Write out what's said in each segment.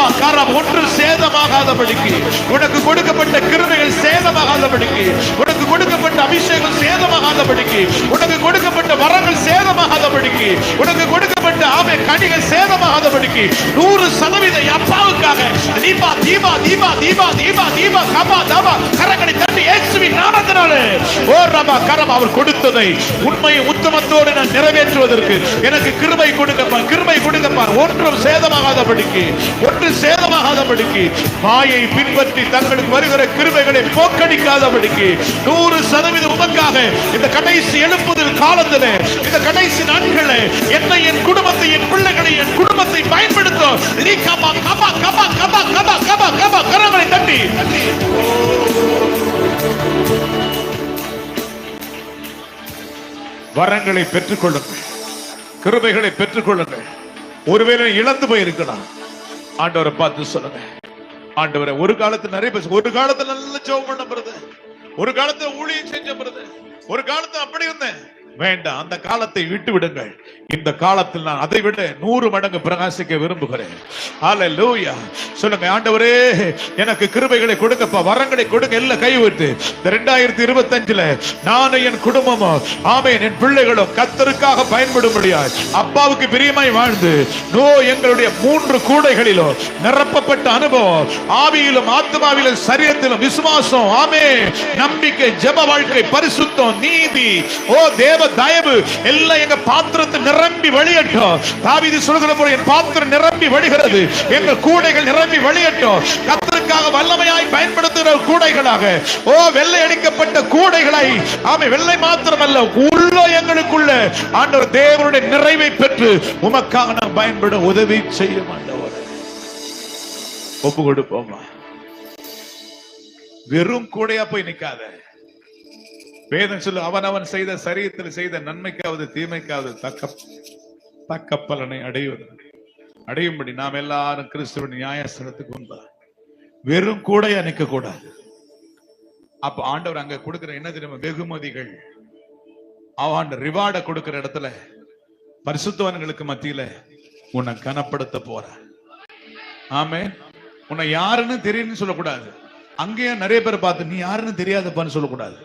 ரபா கரம் ஒன்று சேதமாகாதபடிக்கு. உனக்கு கொடுக்கப்பட்ட கிருமைகள் சேதமாகாதபடிக்கு. உனக்கு கொடுக்கப்பட்ட அபிஷேகம் சேதமாகாதபடிக்கு. உனக்கு கொடுக்கப்பட்ட வரங்கள் சேதமாகாதபடிக்கு. உனக்கு கொடுக்கப்பட்ட ஆமை கனிகள் ஆகாதபடிக்கு நூறு சதவீத அப்பாவுக்காக. தீபா தீபா தீபா தீபா தீபா தீபா கபா தபா கரங்களை தட்டி இயேசுவின் நாமத்தினாலே. ஓ ரபா கரம் அவர் கொடுத்ததை உண்மையை உத்தமத்தோடு நான் நிறைவேற்றுவதற்கு எனக்கு கிருபை கொடுக்கப்பா கிருபை கொடுக்கப்பா ஒன்றும் சேதமாகாதபடிக்கு ஒன்று சேதமாகாதபடிக்கு மாயை பின்பற்றி தங்களுக்கு வருகிற கிருபைகளை போக்கடிக்காதபடிக்கு நூறு சதவீதம் உமக்காக இந்த கடைசி எழுப்புதல் காலத்தில் இந்த கடைசி நாட்களை என்னை என் குடும்பத்தை என் பிள்ளைகளை என் குடும்பத்தை பயன்படுத்தும். நீ கபா கபா கபா கபா கபா கபா கபா கரங்களை தட்டி. வரங்களை பெற்றுக்கொள்ளுங்கள். கிருபைகளை பெற்றுக்கொள்ளுங்கள். ஒருவேளை இழந்து போயிருக்கலாம் ஆண்டவரை பார்த்து சொல்லுங்க. ஆண்டவரை ஒரு காலத்துல நிறைய பேச ஒரு காலத்துல நல்ல ஜோம் பண்ண ஒரு காலத்துல ஊழியம் செஞ்ச பிறகு ஒரு காலத்துல அப்படி இருந்தேன். வேண்டாம் அந்த காலத்தை விட்டு விடுங்கள். இந்த காலத்தில் நான் அதை விட நூறு மடங்கு பிரகாசிக்க விரும்புகிறேன். ஹalleluya சொல்லுங்க ஆண்டவரே எனக்கு கிருபைகளை கொடுங்கப்பா வரங்களை கொடுங்க எல்லாம் கைவிட்டு இந்த ரெண்டாயிரத்தி இருபத்தி அஞ்சுல நானும் என் குடும்பமும் ஆமென் என் பிள்ளைகளும் கத்தருக்காக பயன்படும்படியாய் அப்பாவுக்கு பிரியமாய் வாழ்ந்து நோ எங்களுடைய மூன்று கூடைகளிலும் நிரப்பப்பட்ட அனுபவம் ஆவியிலும் ஆத்மாவிலும் சரீரத்திலும் விசுவாசம் ஆமே நம்பிக்கை ஜப வாழ்க்கை பரிசுத்தம் நீதி. ஓ தேவ தயவு எல்லாம் எங்க பாத்திரத்தை நிரம்பி வழியட்டும் தாவிதி சொல்கிற போல என் பாத்திரம் நிரம்பி வழிகிறது எங்க கூடைகள் நிரம்பி வழியட்டும் கத்தருக்காக வல்லமையாய் பயன்படுத்துகிற கூடைகளாக. ஓ வெள்ளை அடிக்கப்பட்ட கூடைகளை. ஆமை வெள்ளை மாத்திரமல்ல உள்ள எங்களுக்குள்ள. ஆண்டவர் தேவனுடைய நிறைவை பெற்று உமக்காக நாம் பயன்பட உதவி செய்ய மாட்டவர் ஒப்பு கொடுப்போமா? வெறும் கூடையா போய் நிக்காத. வேதம் சொல்லு அவன் அவன் செய்த சரீரத்தில் செய்த நன்மைக்காவது தீமைக்காவது தக்க தக்க பலனை அடைவது. அடையும்படி நாம் எல்லாரும் கிறிஸ்துவின் நியாயஸ்தலத்துக்கு வந்தார் வெறும் கூடையா நிக்க கூடாது அப்ப ஆண்டவர் அங்க கொடுக்கிற என்ன தெரியுமா? வெகுமதிகள். அவன் ரிவார்ட கொடுக்கிற இடத்துல பரிசுத்தவன்களுக்கு மத்தியில உன்னை கனப்படுத்த போற ஆமே உன்னை யாருன்னு தெரியும்னு சொல்லக்கூடாது. அங்கேயும் நிறைய பேர் பார்த்து நீ யாருன்னு தெரியாதப்பான்னு சொல்லக்கூடாது.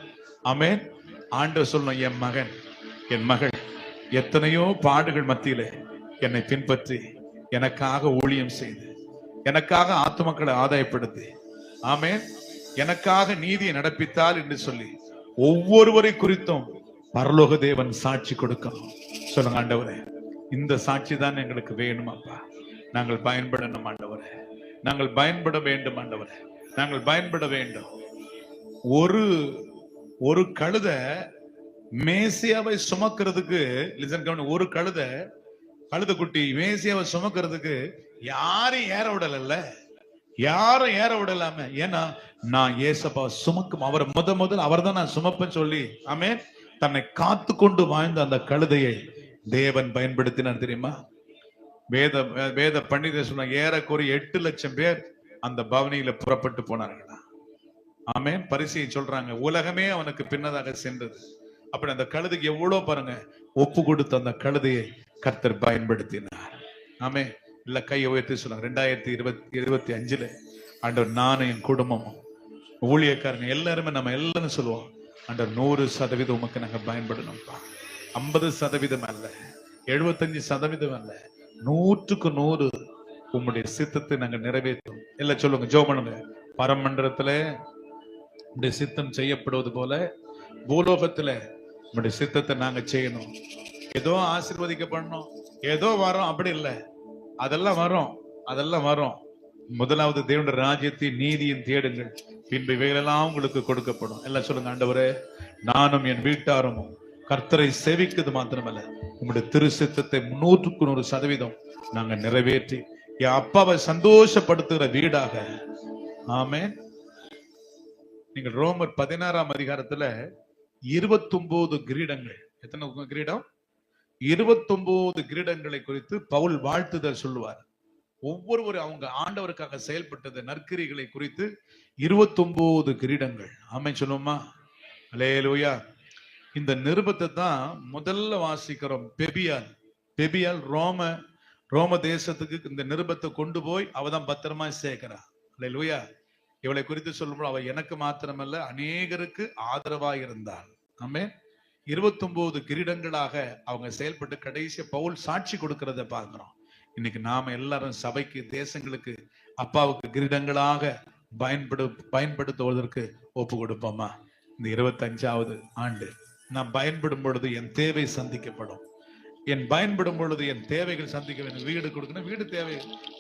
அமேன் ஆண்டவர் சொல்லணும் என் மகன் என் மகள் எத்தனையோ பாடுகள் மத்தியில என்னை பின்பற்றி எனக்காக ஊழியம் செய்து எனக்காக ஆத்துமக்களை ஆதாயப்படுத்தி ஆமேன். எனக்காக நீதியை நடப்பித்தால் என்று சொல்லி ஒவ்வொருவரை குறித்தும் பரலோக தேவன் சாட்சி கொடுக்கணும். சொல்லுங்க ஆண்டவரே இந்த சாட்சி தான் எங்களுக்கு வேணும் அப்பா. நாங்கள் பயன்படணும் ஆண்டவரே. நாங்கள் பயன்பட வேண்டும் ஆண்டவரே. நாங்கள் பயன்பட வேண்டும். ஒரு ஒரு கழுத மேசியாவை சுமக்கிறதுக்கு லிசன் கவனி ஒரு கழுத கழுத குட்டி மேசியாவை சுமக்கிறதுக்கு யாரையும் ஏற விடல யாரும் ஏற விடலாம. ஏன்னா நான் ஏசப்பா சுமக்கும். அவர் முத முதல் அவர் தான் நான் சுமப்பேன்னு சொல்லி. ஆமே தன்னை காத்து கொண்டு வாழ்ந்த அந்த கழுதையை தேவன் பயன்படுத்தினார் தெரியுமா? வேத வேத பண்டிதர் சொன்னாங்க ஏறக்குறைய எட்டு லட்சம் பேர் அந்த பவனியில புறப்பட்டு போனார்களா? ஆமேன். பரிசையை சொல்றாங்க உலகமே அவனுக்கு பின்னதாக சென்றது. அப்படி அந்த கழுதுக்கு எவ்வளவு பாருங்க ஒப்பு கொடுத்த அந்த கழுதையை கர்த்தர் பயன்படுத்தினார். ஆமே இல்ல கையை உயர்த்தி சொல்லுங்க. ரெண்டாயிரத்தி இருபத்தி இருபத்தி அஞ்சுல ஆண்டவர் நானும் என் குடும்பமும் ஊழியக்காரங்க எல்லாருமே நம்ம எல்லாரும் சொல்லுவோம் ஆண்டவர் நூறு சதவீதம் உமக்கு நாங்க பயன்படணும்ப்பா. ஐம்பது சதவீதம் அல்ல எழுபத்தஞ்சு சதவீதம் அல்ல நூற்றுக்கு நூறு உம்முடைய சித்தத்தை நாங்க நிறைவேற்றும் இல்லை சொல்லுங்க ஜோ பண்ணுங்க. பரமண்டலத்துல உம்முடைய சித்தம் செய்யப்படுவது போல பூலோகத்துல உம்முடைய சித்தத்தை நாங்க செய்யணும். ஏதோ ஆசிர்வதிக்கப்படணும். ஏதோ வரோம். அப்படி இல்லை. அதெல்லாம் வரும். அதெல்லாம் வரும். முதலாவது தேவனுடைய ராஜ்யத்தை நீதியின் தேடுங்கள். பின்பு இவைகளெல்லாம் உங்களுக்கு கொடுக்கப்படும். எல்லாம் சொல்லுங்க ஆண்டவரே நானும் என் வீட்டாரும் கர்த்தரை சேவிக்கிறது மாத்திரமல்ல. உங்களுடைய திரு சித்தத்தை நூற்றுக்கு நூறு சதவீதம் நாங்க நிறைவேற்றி என் அப்பாவை சந்தோஷப்படுத்துகிற வீடாக. ஆமேன். நீங்கள் ரோமர் பதினாறாம் அதிகாரத்துல இருபத்தொன்பது கிரீடங்கள். எத்தனை கிரீடம்? இருபத்தொன்பது கிரீடங்களை குறித்து பவுல் வாழ்த்துதல் சொல்லுவார். ஒவ்வொருவரும் அவங்க ஆண்டவருக்காக செயல்பட்டது நற்கிரிகளை குறித்து இருபத்தொன்பது கிரீடங்கள். ஆமை சொல்லுவோமா? அலேலூயா இந்த நிருபத்தை தான் முதல்ல வாசிக்கிறோம் பெபியால். பெபியால் ரோம ரோம தேசத்துக்கு இந்த நிருபத்தை கொண்டு போய் அவதான் பத்திரமா பத்திரமா சேர்க்கிறா அல்லேலூயா இவளை குறித்து சொல்லும்போது அவள் எனக்கு மாத்திரமல்ல அநேகருக்கு ஆதரவாக இருந்தாள் ஆமே இருபத்தொன்பது கிரீடங்களாக அவங்க செயல்பட்டு கடைசி பவுல் சாட்சி கொடுக்கறத பார்க்கிறோம். இன்னைக்கு நாம எல்லாரும் சபைக்கு தேசங்களுக்கு அப்பாவுக்கு கிரீடங்களாக பயன்படு பயன்படுத்துவதற்கு ஒப்பு கொடுப்போமா? இந்த இருபத்தஞ்சாவது ஆண்டு. நான் பயன்படும் பொழுது என் தேவை சந்திக்கப்படும். என் பயன்படும் பொழுது என் தேவைகள் சந்திக்க வேண்டும். வீடு கொடுக்கணும். வீடு தேவை.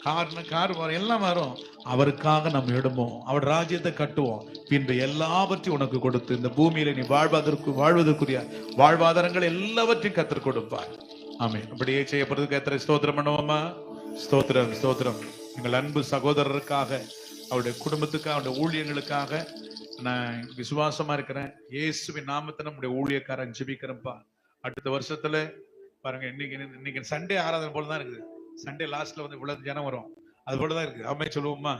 கார்னு கார் வரும். எல்லாம் வரும். அவருக்காக நம்ம இடமும் அவர் ராஜ்யத்தை கட்டுவோம். பின்பு எல்லாவற்றையும் உனக்கு கொடுத்து இந்த பூமியில நீ வாழ்வதற்கு வாழ்வதற்குரிய வாழ்வாதாரங்கள் எல்லாவற்றையும் கத்தர் கொடுப்பார். ஆமே அப்படியே செய்யப்படுறதுக்கு எத்தனை ஸ்தோத்திரம் பண்ணுவோமா? ஸ்தோத்திரம் ஸ்தோத்திரம். எங்கள் அன்பு சகோதரருக்காக அவருடைய குடும்பத்துக்காக அவருடைய ஊழியங்களுக்காக நான் விசுவாசமா இருக்கிறேன். இயேசுவின் நாமத்தை நம்முடைய ஊழியக்காரன் ஜிபிக்கிறப்பா அடுத்த வருஷத்துல பாருங்க இன்னைக்கு இன்னைக்கு சண்டே ஆராதனை போல தான் இருக்குது. சண்டே லாஸ்ட்ல வந்து இவ்வளவு ஜனம் வரும். அது போல தான் இருக்கு அம்மையை சொல்லுவோமா?